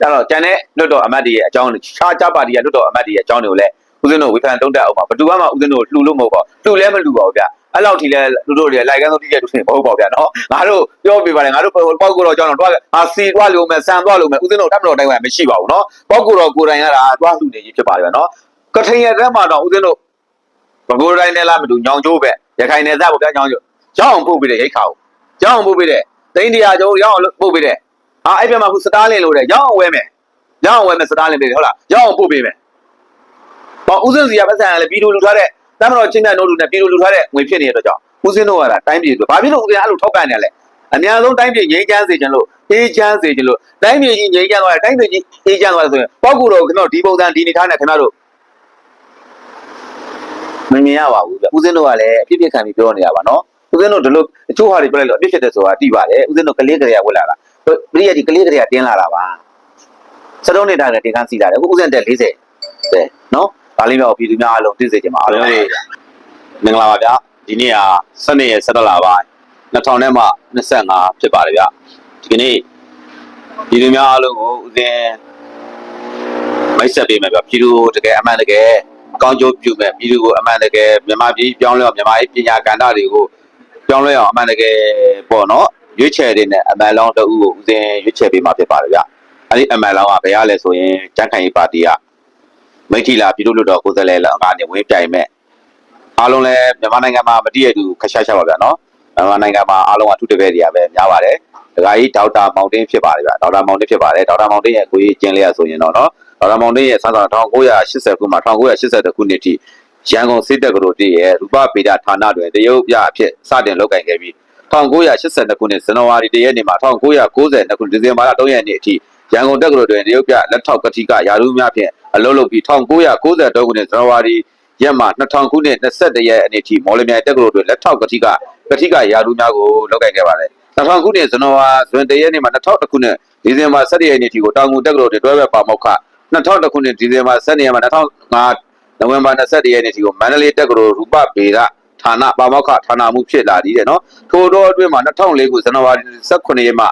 အဲ့တော့ကျန်တဲ့လွတ်တော်အမတ်တွေရဲ့အကြောင်းတွေခြားခြားပါတီရဲ့လွတ်တော်အမတ်တွေရဲ့အကြောင်းတွေကိုလည်းဦးစင်းတို့ဝေဖန်တုံးတက်အောင်ပါဘယ်သူမှဦးစင်းတို့လှူလို့မဟုတ်ပါလှူလဲမလှူပါဘူးဗျ အဲ့လောက်ထိလဲလူတို့တွေလိုက်ကန်းဆုံးတိကျတူနေမဟုတ်ပါဘူးဗျနော်ငါတို့ပြောပြပါလေငါတို့ပောက်ကူတော်ကြောင်းတော့တွားငါစီတွားလို့မယ်ဆန်တွားလို့မယ်ဦးစင်းတို့တက်မတော်တိုင်းဝယ်မရှိပါဘူးနော်ပောက်ကူတော်ကိုယ်တိုင်ကတာတွားလှူနေကြီးဖြစ်ပါတယ်ဗျနော်ကထိန်ရဲ့ထဲမှာတော့ဦးစင်းတို့ဘကိုယ်တိုင်းနဲ့လားမတူညောင်ကျိုးပဲရခိုင်နယ်စပ်ပေါ့ဗျာညောင်ကျိုးရောက်အောင်ပို့ပြီးတဲ့ရိတ်ခါကိုရောက်အောင်ပို့ပြီးတဲ့တိန်တရာကျိုးရောက်အောင်ပို့ပြီးတဲ့ဟာအဲ့ပြမှာခုစတားလင်လို့တဲ့ရောက်အောင်ဝဲမယ်ရောက်အောင်ဝဲမယ်စတားလင်ပေးတယ်ဟုတ်လားရောက်အောင်ပို့ပေးမယ်ပေါ့ဦးစင်းစီကပတ်စံကလည်းပြည်သူလူထားတဲ့ တမ်းမတော်ချင်းတဲ့နိုးလူနဲ့ပြည်သူလူထားတဲ့ငွေဖြစ်နေတဲ့အတွက်ကြောင့်ဦးစင်းတို့ကတာတိုင်းပြည်ဆိုဘာဖြစ်လို့ဦးစင်းအဲ့လိုထောက်ပံ့နေလဲအများဆုံးတိုင်းပြည်ငြိမ်းချမ်းစေချင်လို့အေးချမ်းစေချင်လို့တိုင်းပြည်ကြီးငြိမ်းချမ်းသွားတယ်တိုင်းပြည်ကြီးအေးချမ်းသွားတယ်ဆိုရင်ပောက်ကူတော်ခင်ဗျားဒီပုံစံဒီနေထားနဲ့ခင်ဗျားတို့မမြင်ရပါဘူးဗျဦးစင်းတို့ကလည်းအပြစ်ပြစ်ခံပြီးပြောနေရပါနော်ဦးစင်းတို့ဒီလိုအချို့ဟာတွေပြောလိုက်လို့အပြစ်ဖြစ်တယ်ဆိုတာသိပါတယ်ဦးစင်းတို့ကလေးကလေးကဝက်လာတာပရိယတ်ဒီကလေးကလေးကတင်းလာတာပါစတုံးနေတာလည်းတင်ကန်းစီလာတယ်အခုဦးစင်းတက်40တဲ့နော် ဒါလေးမျိုးပြည်သူများအားလုံးသိစေချင်ပါအားလုံးမင်္ဂလာပါဗျဒီနေ့က12ရက်17လပိုင်း2000နဲ့မှ25ဖြစ်ပါတယ်ဗျဒီကနေ့ပြည်သူများအားလုံးကိုဦးစင်းမိတ်ဆက်ပေးမယ်ဗျပြည်သူကိုတကယ်အမှန်တကယ်အကောင်းကျိုးပြုမယ်ပြည်သူကိုအမှန်တကယ်မြန်မာပြည်ပြောင်းလဲအောင်မြန်မာပြည်ပညာကဏ္ဍတွေကိုပြောင်းလဲအောင်အမှန်တကယ်ပေါ့နော်ရွေးချယ်တဲ့နဲ့အမှန်လောင်းတအူကိုဦးစင်းရွေးချယ်ပေးမှာဖြစ်ပါတယ်ဗျအဲ့ဒီအမှန်လောင်းကဘယ်ရလဲဆိုရင်ကြံ့ခိုင်ရေးပါတီက မိထီလာပြည်သူ့လွှတ်တော်ကိုယ်စားလှယ်လောင်းကနေဝင်ပြိုင်မဲ့အားလုံးလည်းမြန်မာနိုင်ငံမှာမတည့်ရတူခက်ရှားရှားပါဗျာနော်မြန်မာနိုင်ငံမှာအားလုံးကထုတပည့်တွေကပဲများပါတယ်ဒကာကြီးဒေါက်တာမောင်တင်းဖြစ်ပါတယ်ဗျဒေါက်တာမောင်တင်းဖြစ်ပါတယ်ဒေါက်တာမောင်တင်းရဲ့ကိုကြီးကျင်းလေးရဆိုရင်တော့နော်ဒေါက်တာမောင်တင်းရဲ့စမ်းစာ1980ခုမှ1982ခုနှစ်ထိရန်ကုန်စစ်တပ်ကတော်တည်းရဲ့ရူပဗေဒဌာနတွင်တရုတ်ပြအဖြစ်စတင်လုပ်ကင်ခဲ့ပြီး1982ခုနှစ်ဇန်နဝါရီ1ရက်နေ့မှ1992ခုနှစ်ဒီဇင်ဘာလ3ရက်နေ့အထိ ရန်ကုန်တက္ကသိုလ်တွင်တရုတ်ပြလက်ထောက်ကတိကယာရုများဖြင့်အလုပ်လုပ်ပြီး1993ခုနှစ်ဇန်နဝါရီရက်မှ2000ခုနှစ်21ရက်နေ့ထိမော်လမြိုင်တက္ကသိုလ်တွင်လက်ထောက်ကတိကကတိကယာရုများကိုလုပ်ကင်ခဲ့ပါတယ်2000ခုနှစ်ဇန်နဝါရီဇွန်1ရက်နေ့မှ2000ခုနှစ်ဒီဇင်ဘာ17ရက်နေ့ထိကိုတောင်ငူတက္ကသိုလ်တွင်တွဲဘက်ပါမောက္ခ2000ခုနှစ်ဒီဇင်ဘာ12ရက်မှ2005နိုဝင်ဘာ21ရက်နေ့ထိကိုမန္တလေးတက္ကသိုလ်ရူပဗေဒဌာနပါမောက္ခဌာနမှုဖြစ်လာသည်တဲ့နော်ထိုတော့အတွင်းမှာ2004ခုဇန်နဝါရီ18ရက်မှ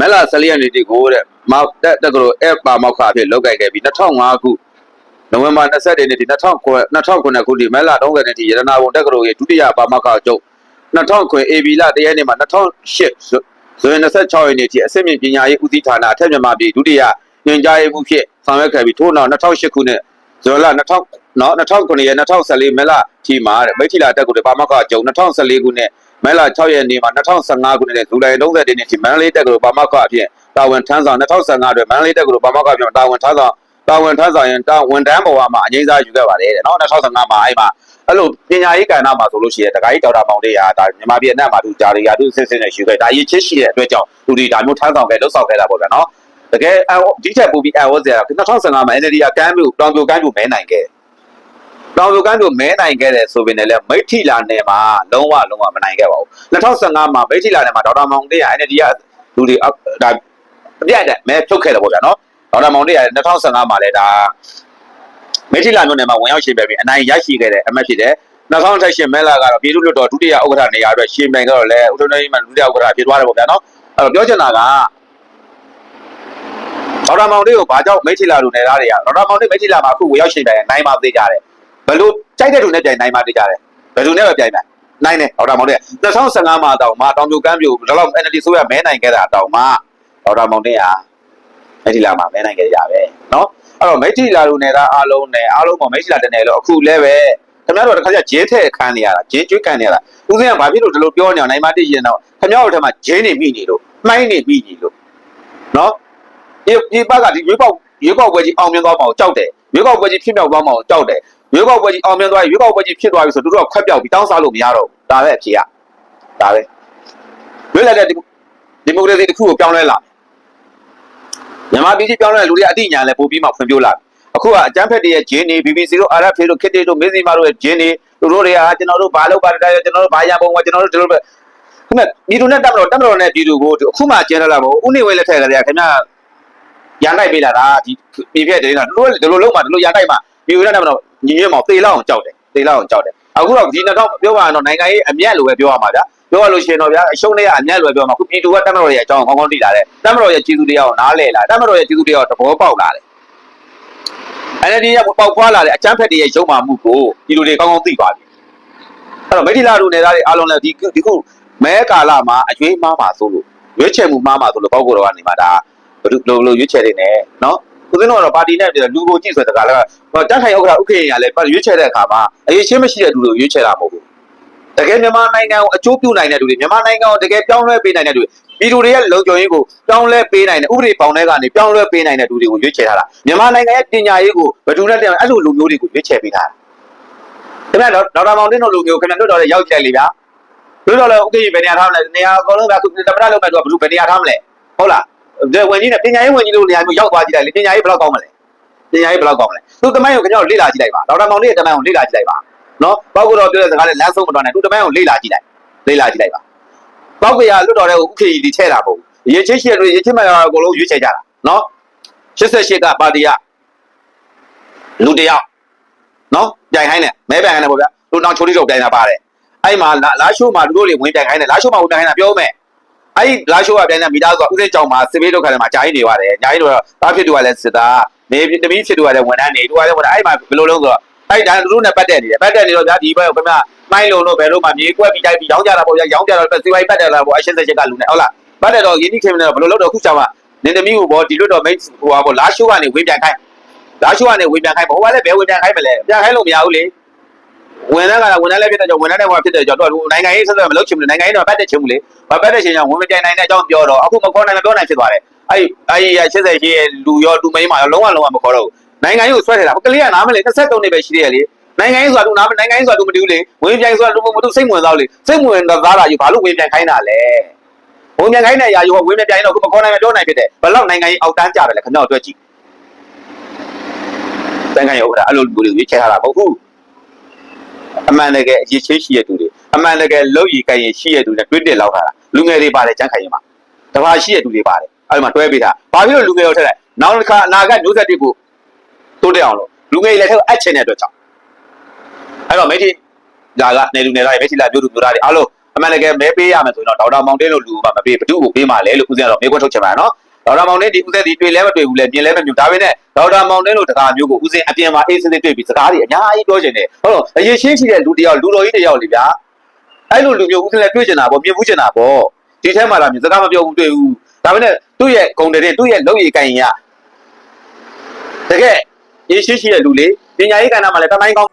မက်လာ14ရက်နေ့ထိကိုတဲ့မောက်တက်တက္ကသိုလ်အပါမောက္ခအဖြစ်လုပ်ကိုင်ခဲ့ပြီး2005ခုနိုဝင်ဘာ20ရက်နေ့ထိ2009 2009ခုနှစ်မက်လာ30ရက်နေ့ထိရတနာဘုံတက္ကသိုလ်ရဲ့ဒုတိယပါမောက္ခချုပ်2009 AB လတရက်နေ့မှာ2008ဇွန်26ရက်နေ့ထိအစစ်မြင့်ပညာရေးဦးစီးဌာနအထက်မြန်မာပြည်ဒုတိယညွှန်ကြားရေးမှူးဖြစ်ဆောင်ရွက်ခဲ့ပြီးထို့နောက်2008ခုနှစ်ဇွန်လ2000နော်2009ရက်2014မဲလထီမှာတဲ့မိထီလာတက်ကူတဲ့ပါမောက္ခချုပ်2014ခုနှစ် မဲလ6ရက်နေ့မှာ2015ခုနှစ်ဇူလိုင်30ရက်နေ့ထိမန္တလေးတက်ကူပါမောက္ခအဖြစ်တာဝန်ထမ်းဆောင်2015အတွက်မန္တလေးတက်ကူပါမောက္ခအဖြစ်တာဝန်ထမ်းဆောင်တာဝန်ထမ်းဆောင်ရင်တာဝန်တန်းဘဝမှာအငိမ့်စားယူခဲ့ပါတယ်တဲ့နော်2015မှာအဲ့မှာအဲ့လိုပညာရေးကဏ္ဍမှာဆိုလို့ရှိရင်တခါကြီးဒေါက်တာမောင်လေးရာဒါမြန်မာပြည်အနှံ့မှာသူဂျာရီယာသူစစ်စစ်နဲ့ယူခဲ့ဒါရည်ချစ်ရှိတဲ့အတွက်ကြောင့်သူဒီဒါမျိုးထမ်းဆောင်ခဲ့လှုပ်ဆောင်ခဲ့တာပေါ့ဗျာနော်တကယ်ဒီချက်ပို့ပြီးအဝတ်စရာ2015မှာ NLD ကကမ်းမျိုးတောင်ပြိုကမ်းမျိုးမဲနိုင်ခဲ့ တောင်ပြိုကမ်းမျိုးမဲနိုင်ခဲ့တယ်ဆိုပေမဲ့လည်းမိထီလာနယ်မှာလုံးဝလုံးဝမနိုင်ခဲ့ပါဘူး2015မှာမိထီလာနယ်မှာဒေါက်တာမောင်လေးရာ NLD ကလူတွေဒါအပြတ်တဲ့မဲဖြုတ်ခဲ့တယ်ပေါ့ဗျာနော်ဒေါက်တာမောင်လေးရာ2015မှာလည်းဒါမေထီလာမြို့နယ်မှာဝင်ရောက်ရှင်ပြိုင်ပြီးအနိုင်ရရှိခဲ့တဲ့အမတ်ဖြစ်တဲ့2018မဲလာကတော့ပြည်သူ့လွှတ်တော်ဒုတိယဥက္ကဋ္ဌနေရာအတွက်ရှင်ပြိုင်ကြတော့လဲဦးထုံးနေမှဒုတိယဥက္ကဋ္ဌဖြစ်သွားတယ်ပေါ့ဗျာနော်အဲ့တော့ပြောချင်တာကဒေါက်တာမောင်လေးကိုဘာကြောင့်မေထီလာလူနယ်သားတွေကဒေါက်တာမောင်လေးမေထီလာမှာအခုဝင်ရောက်ရှင်ပြိုင်နိုင်မှာသေးကြတယ် ဘယ်လိုကြိုက်တဲ့သူနဲ့ပြိုင်နိုင်မှာသေးကြတယ်ဘယ်သူနဲ့ပဲပြိုင်နိုင်နိုင်တယ်ဒေါက်တာမောင်လေး2015မှာတောင်မှတောင်ပြိုကမ်းပြိုဒါတော့ NLD ဆိုရမဲနိုင်ခဲ့တာတောင်မှဒေါက်တာမောင်လေးဟာမေထီလာမှာမဲနိုင်ခဲ့ကြပဲနော်အဲ့တော့မိထီလာလူနေတာအားလုံးနဲ့အားလုံးပေါ့မိထီလာတနယ်လို့အခုလည်းပဲခင်ဗျားတို့တစ်ခါကျဂျင်းထဲခန်းနေရတာဂျင်းကျွေးကန်နေရတာဦးစင်းကဘာဖြစ်လို့ဒီလိုပြောနေအောင်နိုင်မတိရင်တော့ခင်ဗျားတို့ထဲမှာဂျင်းနေမိနေလို့မှိုင်းနေမိနေလို့နော်ဒီဒီဘက်ကဒီရွေးပေါက်ရွေးပေါက်ပွဲကြီးအောင်မြင်သွားမှာကိုကြောက်တယ်ရွေးပေါက်ပွဲကြီးဖြစ်မြောက်သွားမှာကိုကြောက်တယ် ရွေးပေါက်ပွဲကြီးအောင်မြင်သွားရင်ရွေးပေါက်ပွဲကြီးဖြစ်သွားပြီဆိုတို့တော့ခွက်ပြောက်ပြီးတောင်းစားလို့မရတော့ဘူးဒါပဲအဖြေကဒါပဲလွတ်လပ်တဲ့ဒီဒီမိုကရေစီတစ်ခုကိုပြောင်းလဲလာမယ်မြန်မာပြည်ကြီးပြောင်းလဲတဲ့လူတွေအတိညာလဲပို့ပြီးမှဖွံ့ဖြိုးလာတယ်အခုကအကျန်းဖက်တွေရဲ့ဂျင်းနေ BBC တို့ RFA တို့ KT တို့မေဇီမာတို့ရဲ့ဂျင်းနေသူတို့တွေကကျွန်တော်တို့ဘာလို့ပါတတယ်ကျွန်တော်တို့ဘာရပုံကကျွန်တော်တို့ဒီလိုပဲခင်ဗျပြည်သူနဲ့တက်မလို့တက်မလို့နဲ့ပြည်သူကိုအခုမှကျင်းရလာမို့ဥနေဝဲလက်ထက်ကလေးခင်ဗျရန်တိုက်ပေးလာတာဒီပြည်ပြက်တွေနော်တို့ဒီလိုလုံးမှဒီလိုရန်တိုက်မှပြည်သူနဲ့တက်မလို့ ညီညွတ်မောင်သေလောက်အောင်ကြောက်တယ်သေလောက်အောင်ကြောက်တယ်အခုတော့ဒီ2000ပြောပါတော့နိုင်ငံရေးအမျက်လိုပဲပြောရမှာဗျာပြောရလို့ရှိရင်တော့ဗျာအရှုံးတွေကအမျက်လိုပဲပြောရမှာအခုပြည်သူကတက်မလို့ရဲ့အကြောင်းကောင်းကောင်းသိလာတယ်တက်မလို့ရဲ့ကျေးဇူးတရားကိုနားလဲလာတက်မလို့ရဲ့ကျေးဇူးတရားကိုသဘောပေါက်လာတယ် NLD ရဲ့ပေါက်ဖွာလာတဲ့အချမ်းဖက်တွေရဲ့ရုံမာမှုကိုဒီလိုတွေကောင်းကောင်းသိပါပြီအဲ့တော့မိထီလာလူနယ်သားတွေအားလုံးလည်းဒီဒီခုမဲကာလမှာအရွေးမှားပါဆိုလို့ရွေးချယ်မှုမှားပါဆိုလို့ပေါက်ကိုတော့ကနေမှာဒါဘယ်လိုလိုရွေးချယ်နေတယ်နော် ဦးဇင်းတို့ကတော့ပါတီနဲ့လူကိုကြည့်ဆိုတဲ့တကားလည်းတက်ခိုင်ဥက္ကဋ္ဌဥက္ကဋ္ဌရလည်းရွေးချယ်တဲ့အခါမှာအရေးချင်းမရှိတဲ့လူတွေကိုရွေးချယ်တာမဟုတ်ဘူးတကယ်မြန်မာနိုင်ငံကိုအကျိုးပြုနိုင်တဲ့လူတွေမြန်မာနိုင်ငံကိုတကယ်ပြောင်းလဲပေးနိုင်တဲ့လူတွေပြည်သူတွေရဲ့လုံခြုံရေးကိုပြောင်းလဲပေးနိုင်တဲ့ဥပဒေပေါင်းတဲ့ကနေပြောင်းလဲပေးနိုင်တဲ့လူတွေကိုရွေးချယ်ထားတာမြန်မာနိုင်ငံရဲ့ပညာရေးကိုဘယ်သူနဲ့တည်းအဲ့လိုလူမျိုးတွေကိုရွေးချယ်ပေးထားတာခင်ဗျာဒေါက်တာမောင်တင်းတို့လူမျိုးခင်ဗျာတို့တော်လည်းရောက်ကြလေဗျာတို့တော်လည်းဥက္ကဋ္ဌဘယ်နေရာထားမလဲနေရာအကုန်လုံးကသူတမရလုံးမဲ့သူကဘယ်သူဘယ်နေရာထားမလဲဟုတ်လားဒီ ဝင်ကြီးနဲ့ပညာရေးဝင်ကြီးတို့နေရာမျိုးရောက်သွားကြည့်လိုက်လေပညာရေးဘယ်လောက်ကောင်းမလဲပညာရေးဘယ်လောက်ကောင်းမလဲသူတမိုင်းကိုခင်ဗျားတို့လေ့လာကြည့်လိုက်ပါဒေါက်တာမောင်တင်းရဲ့တမိုင်းကိုလေ့လာကြည့်လိုက်ပါနော်ပေါက်ကတော့ပြောတဲ့စကားနဲ့လမ်းဆုံးမတော်နဲ့သူတမိုင်းကိုလေ့လာကြည့်လိုက်လေ့လာကြည့်လိုက်ပါပေါက်ကရလွတ်တော်တဲ့ဥက္ကဋ္ဌကြီးချဲ့တာပေါ့ရေချင်းရှိတဲ့ရေချင်းမှန်အကုန်လုံးရွေးချယ်ကြတာနော်88ကပါတီကလူတယောက်နော်ပြိုင်ခိုင်းတယ်မဲပြိုင်ခိုင်းတယ်ပေါ့ဗျာလူနောင်ချိုးလေးတော့ပြိုင်တာပါတယ်အဲ့မှာလာရှိုးမှာလူတို့တွေဝင်ပြိုင်ခိုင်းတယ်လာရှိုးမှာဝင်ပြိုင်ခိုင်းတာပြောမယ် အဲ့လာရှိုးကပြိုင်တဲ့မိသားစုကဥစဉ်ကြောင်မှာစစ်ဘေးဒုက္ခတွေမှာဂျာင်းနေပါတယ်ဂျာင်းနေတော့တားဖြစ်သူကလည်းစစ်သားနေတမီးဖြစ်သူကလည်းဝန်ထမ်းနေသူကလည်းဝန်ထမ်းအဲ့မှာဘယ်လိုလုံးဆိုတော့အဲ့ဒါလူတို့နဲ့ပတ်သက်နေတယ်ပတ်သက်နေတော့ဗျာဒီဘက်ခင်ဗျမိုင်းလုံးတို့ဘယ်လိုမှမြေကွက်ပြီးတိုက်ပြီးရောင်းကြတာပေါ့ဗျာရောင်းကြတော့စီဝိုင်းပတ်တယ်လားပေါ့အရှင်းစချက်ကလူနဲ့ဟုတ်လားပတ်တယ်တော့ယင်းဒီခင်မနဲ့ဘယ်လိုလုပ်တော့ခုချာမှာနေတမီးကိုပေါ့ဒီလွတ်တော့မိတ်ဟိုပါပေါ့လာရှိုးကနေဝင်ပြန်ခိုင်းလာရှိုးကနေဝင်ပြန်ခိုင်းပေါ့ဟိုကလည်းဘယ်ဝင်ပြန်ခိုင်းမလဲပြန်ခိုင်းလို့မရဘူးလေ ဝန်ထမ်းကလည်းဝန်ထမ်းလည်းဖြစ်တဲ့ကြောင့်ဝန်ထမ်းတွေမှာဖြစ်တဲ့ကြောင့်တော့နိုင်ငံရေးဆက်ဆက်မလုပ်ချင်ဘူးနိုင်ငံရေးတော့ပတ်သက်ချင်ဘူးလေမပတ်သက်ချင်ကြောင့်ဝင်မပြန်နိုင်တဲ့အကြောင်းပြောတော့အခုမခေါ်နိုင်မပြောနိုင်ဖြစ်သွားတယ်အဲ့အဲ့88ရဲ့လူရောလူမိန်းမရောလုံးဝလုံးဝမခေါ်တော့ဘူးနိုင်ငံရေးကိုဆွဲထည့်တာကလေးကနားမလဲ23နှစ်ပဲရှိသေးတယ်လေနိုင်ငံရေးဆိုတာသူနားနိုင်ငံရေးဆိုတာသူမတူဘူးလေဝင်ပြန်ဆိုတာသူမတူစိတ်ဝင်စားလို့လေစိတ်ဝင်စားတာယူဘာလို့ဝင်ပြန်ခိုင်းတာလဲဝင်ပြန်ခိုင်းတဲ့အရာယူကဝင်ပြန်ပြန်တော့မခေါ်နိုင်မပြောနိုင်ဖြစ်တယ်ဘယ်တော့နိုင်ငံရေးအောက်တန်းကြတယ်လဲခင်ဗျားတို့တွေ့ကြည့်တန်ခိုင်ရောအဲ့လိုလူတွေရွေးချယ်ထားတာမဟုတ်ဘူး အမှန်တကယ်အရေးချင်းရှိတဲ့သူတွေအမှန်တကယ်လုံရည်ကိုင်ရရှိတဲ့သူတွေတွေ့တက်လောက်ထားတာလူငယ်တွေပါတယ်ကြမ်းခိုင်ရင်မှာတဘာရှိတဲ့သူတွေပါတယ်အဲ့မှာတွဲပေးတာဘာဖြစ်လို့လူငယ်ရောထက်လိုက်နောက်တစ်ခါအနာဂတ်မျိုးဆက်တွေကိုတိုးတက်အောင်လို့လူငယ်တွေလည်းထက်အပ်ချင်တဲ့အတွက်ကြောင့်အဲ့တော့မိတိလာကနေလူငယ်သားတွေမိတိလာမျိုးလူမျိုးသားတွေအားလုံးအမှန်တကယ်မဲပေးရမယ်ဆိုရင်တော့ဒေါက်တာမောင်တင်းလို့လူကမပေးဘသူ့ကိုပေးမှလဲလို့ဦးဇင်းကတော့မေးခွန်းထုတ်ချင်ပါနော် ဒေါက်တာမောင်တင်းဒီဦးဇင်းဒီတွေ့လဲမတွေ့ဘူးလဲမြင်လဲမမြင်ဒါပေမဲ့ဒေါက်တာမောင်တင်းလို့တကားမျိုးကိုဦးဇင်းအပြင်မှာအေးစင်းလေးတွေ့ပြီးစကားတွေအများကြီးပြောချင်တယ်ဟုတ်တော့အရေးရှင်းရှိတဲ့လူတယောက်လူတော်ကြီးတယောက်လေဗျာအဲ့လိုလူမျိုးဦးဇင်းလည်းတွေ့ချင်တာပေါ့မြင်ဘူးချင်တာပေါ့ဒီထဲမှာလာမြင်စကားမပြောဘူးတွေ့ဘူးဒါပေမဲ့သူ့ရဲ့ဂုံတဲ့သူ့ရဲ့လုံရည်ကိုင်ရင်ကတကယ်ရေးရှင်းရှိတဲ့လူလေပညာရေးကဏ္ဍမှာလည်းတမိုင်းကောင်း